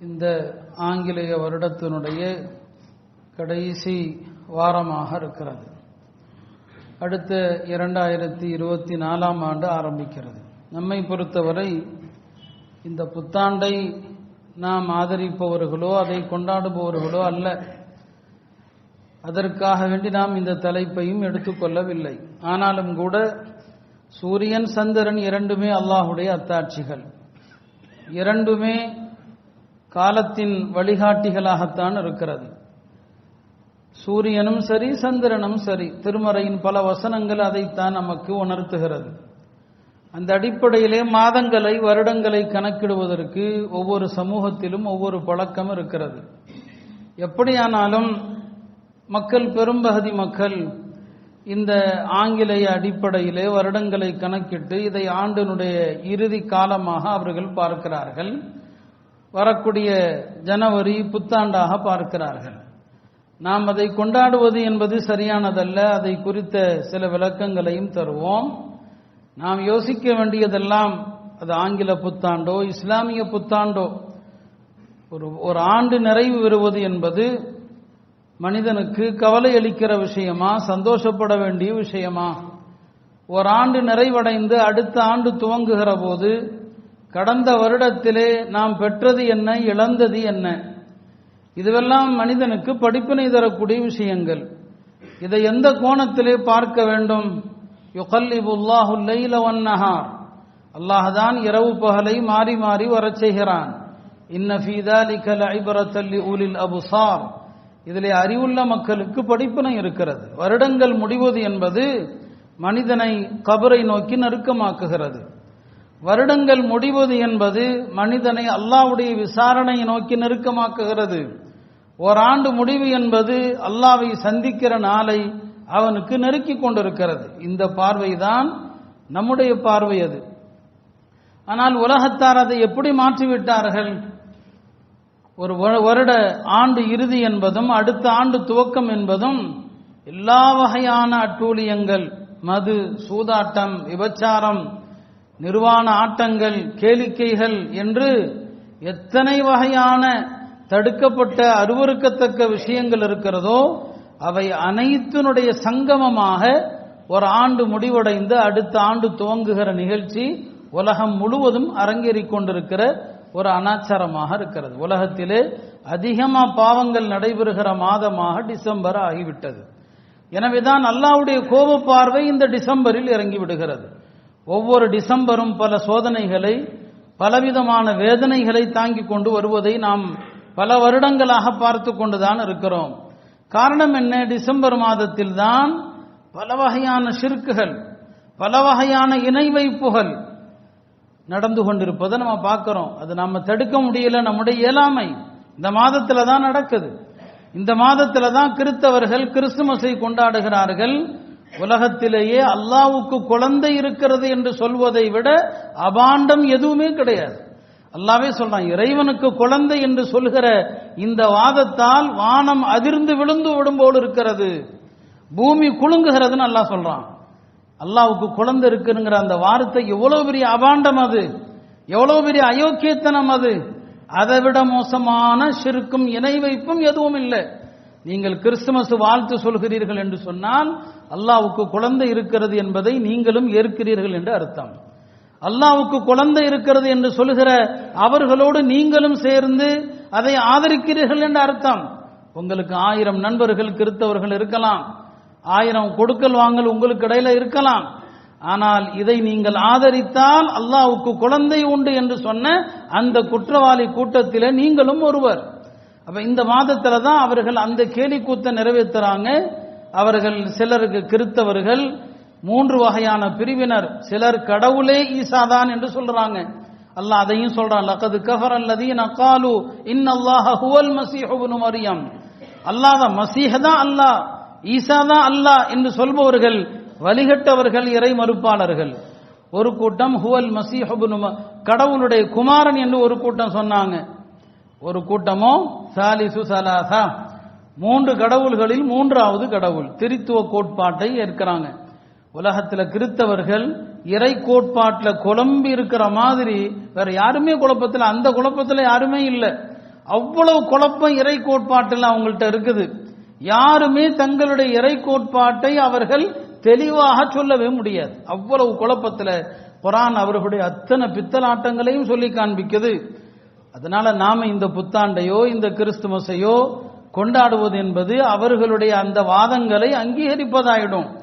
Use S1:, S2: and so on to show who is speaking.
S1: இந்த ஆங்கிலேய வருடத்தினுடைய கடைசி வாரமாக இருக்கிறது. அடுத்த இரண்டாயிரத்தி இருபத்தி நாலாம் ஆண்டு ஆரம்பிக்கிறது. நம்மை பொறுத்தவரை இந்த புத்தாண்டை நாம் ஆதரிப்பவர்களோ அதை கொண்டாடுபவர்களோ அல்ல. அதற்காக வேண்டி நாம் இந்த தலைப்பையும் எடுத்துக்கொள்ளவில்லை. ஆனாலும் கூட சூரியன் சந்திரன் இரண்டுமே அல்லாஹுடைய அத்தாட்சிகள். இரண்டுமே காலத்தின் வழிகாட்டிகளாகத்தான் இருக்கிறது. சூரியனும் சரி சந்திரனும் சரி திருமறையின் பல வசனங்கள் அதைத்தான் நமக்கு உணர்த்துகிறது. அந்த அடிப்படையிலே மாதங்களை வருடங்களை கணக்கிடுவதற்கு ஒவ்வொரு சமூகத்திலும் ஒவ்வொரு பழக்கம் இருக்கிறது. எப்படியானாலும் மக்கள் பெரும்பகுதி மக்கள் இந்த ஆங்கிலேய அடிப்படையிலே வருடங்களை கணக்கிட்டு இதை ஆண்டினுடைய இறுதி காலமாக அவர்கள் பார்க்கிறார்கள். வரக்கூடிய ஜனவரி புத்தாண்டாக பார்க்கிறார்கள். நாம் அதை கொண்டாடுவது என்பது சரியானதல்ல. அதை குறித்த சில விளக்கங்களையும் தருவோம். நாம் யோசிக்க வேண்டியதெல்லாம் அது ஆங்கில புத்தாண்டோ இஸ்லாமிய புத்தாண்டோ ஒரு ஒரு ஆண்டு நிறைவு பெறுவது என்பது மனிதனுக்கு கவலை அளிக்கிற விஷயமா சந்தோஷப்பட வேண்டிய விஷயமா? ஒரு ஆண்டு நிறைவடைந்து அடுத்த ஆண்டு துவங்குகிற போது கடந்த வருடத்திலே நாம் பெற்றது என்ன இழந்தது என்ன? இதுவெல்லாம் மனிதனுக்கு படிப்பினை தரக்கூடிய விஷயங்கள். இதை எந்த கோணத்திலே பார்க்க வேண்டும்? நஹார். அல்லாஹான் இரவு பகலை மாறி மாறி வரச் செய்கிறான். அபுசார். இதிலே அறிவுள்ள மக்களுக்கு படிப்பினை இருக்கிறது. வருடங்கள் முடிவது என்பது மனிதனை கபரை நோக்கி நெருக்கமாக்குகிறது. வருடங்கள் முடிவது என்பது மனிதனை அல்லாவுடைய விசாரணையை நோக்கி நெருக்கமாக்குகிறது. ஓராண்டு முடிவு என்பது அல்லாவை சந்திக்கிற நாளை அவனுக்கு நெருக்கி கொண்டிருக்கிறது. இந்த பார்வைதான் நம்முடைய பார்வை அது. ஆனால் உலகத்தார் அதை எப்படி மாற்றிவிட்டார்கள்? ஒரு வருட ஆண்டு இறுதி என்பதும் அடுத்த ஆண்டு துவக்கம் என்பதும் எல்லா வகையான அட்டூழியங்கள் மது சூதாட்டம் விபச்சாரம் நிர்வாண ஆட்டங்கள் கேளிக்கைகள் என்று எத்தனை வகையான தடுக்கப்பட்ட அருவறுக்கத்தக்க விஷயங்கள் இருக்கிறதோ அவை அனைத்தினுடைய சங்கமமாக ஒரு ஆண்டு முடிவடைந்து அடுத்த ஆண்டு துவங்குகிற நிகழ்ச்சி உலகம் முழுவதும் அரங்கேறிக் கொண்டிருக்கிற ஒரு அனாச்சாரமாக இருக்கிறது. உலகத்திலே அதிகமா பாவங்கள் நடைபெறுகிற மாதமாக டிசம்பர் ஆகிவிட்டது. எனவேதான் அல்லாவுடைய கோப பார்வை இந்த டிசம்பரில் இறங்கி விடுகிறது ஒவ்வொரு டிசம்பரும் பல சோதனைகளை பலவிதமான வேதனைகளை தாங்கிக் கொண்டு வருவதை நாம் பல வருடங்களாக பார்த்து கொண்டுதான் இருக்கிறோம். காரணம் என்ன? டிசம்பர் மாதத்தில் தான் பல வகையான சிறுக்குகள் பல வகையான இணை வைப்புகள் நடந்து கொண்டிருப்பதை நம்ம பார்க்கிறோம். அது நம்ம தடுக்க முடியல. நம்முடைய இயலாமை இந்த மாதத்துல தான் நடக்குது. இந்த மாதத்துல தான் கிறிஸ்தவர்கள் கிறிஸ்துமஸை கொண்டாடுகிறார்கள். உலகத்திலேயே அல்லாவுக்கு குழந்தை இருக்கிறது என்று சொல்வதை விட அபாண்டம் எதுவுமே கிடையாது. அல்லாவே சொல்றான் இறைவனுக்கு குழந்தை என்று சொல்கிற இந்த வாதத்தால் வானம் அதிர்ந்து விழுந்து விடும்போல் இருக்கிறது. பூமி குலுங்குகிறதுன்னு அல்லாஹ் சொல்றான். அல்லாவுக்கு குழந்தை இருக்குங்கிற அந்த வார்த்தை எவ்வளவு பெரிய அபாண்டம் அது. எவ்வளவு பெரிய அயோக்கியத்தனம் அது. அதை விட மோசமான சிறுக்கும் இணை வைப்பும் எதுவும் இல்லை. நீங்கள் கிறிஸ்துமஸ் வாழ்த்து சொல்கிறீர்கள் என்று சொன்னால் அல்லாவுக்கு குழந்தை இருக்கிறது என்பதை நீங்களும் ஏற்கிறீர்கள் என்று அர்த்தம். அல்லாவுக்கு குழந்தை இருக்கிறது என்று சொல்கிற அவர்களோடு நீங்களும் சேர்ந்து அதை ஆதரிக்கிறீர்கள் என்று அர்த்தம். உங்களுக்கு ஆயிரம் நண்பர்கள் கிறித்தவர்கள் இருக்கலாம். ஆயிரம் கொடுக்கல் வாங்கல் உங்களுக்கு இடையில இருக்கலாம். ஆனால் இதை நீங்கள் ஆதரித்தால் அல்லாவுக்கு குழந்தை உண்டு என்று சொன்ன அந்த குற்றவாளி கூட்டத்தில் நீங்களும் ஒருவர். அப்ப இந்த மாதத்துல தான் அவர்கள் அந்த கேலி கூத்த நிறைவேற்றுறாங்க அவர்கள் சிலருக்கு கிறித்தவர்கள் மூன்று வகையான பிரிவினர். சிலர் கடவுளே ஈசாதான் என்று சொல்றாங்க. அல்லாஹ் அதையும் சொல்றான் லக்கது கஃபர் அல்லதீன இன் இன்னல்லாஹ ஹுவல் மஸீஹு மரியம். அல்லாத மசீஹ தான் அல்லாஹ் ஈசா தான் அல்லாஹ் என்று சொல்பவர்கள் வழிகட்டவர்கள் இறை மறுப்பாளர்கள். ஒரு கூட்டம் ஹுவல் மசீஹ் கடவுளுடைய குமாரன் என்று ஒரு கூட்டம் சொன்னாங்க. ஒரு கூட்டமோ சாலிசு சலாசா மூன்று கடவுள்களில் மூன்றாவது கடவுள். திரித்துவ கோட்பாட்டை ஏற்கிறாங்க. உலகத்தில் கிறித்தவர்கள் இறை கோட்பாட்டில் குழம்பி இருக்கிற மாதிரி வேற யாருமே குழப்பத்தில் அந்த குழப்பத்தில் யாருமே இல்லை. அவ்வளவு குழப்பம் இறை கோட்பாட்டில் அவங்கள்ட்ட இருக்குது. யாருமே தங்களுடைய இறை கோட்பாட்டை அவர்கள் தெளிவாக சொல்லவே முடியாது. அவ்வளவு குழப்பத்தில் குரான் அவர்களுடைய அத்தனை பித்தலாட்டங்களையும் சொல்லி காண்பிக்குது. அதனால நாம இந்த புத்தாண்டையோ இந்த கிறிஸ்துமஸையோ கொண்டாடுவது என்பது அவர்களுடைய அந்த வாதங்களை அங்கீகரிப்பதாயிடும்.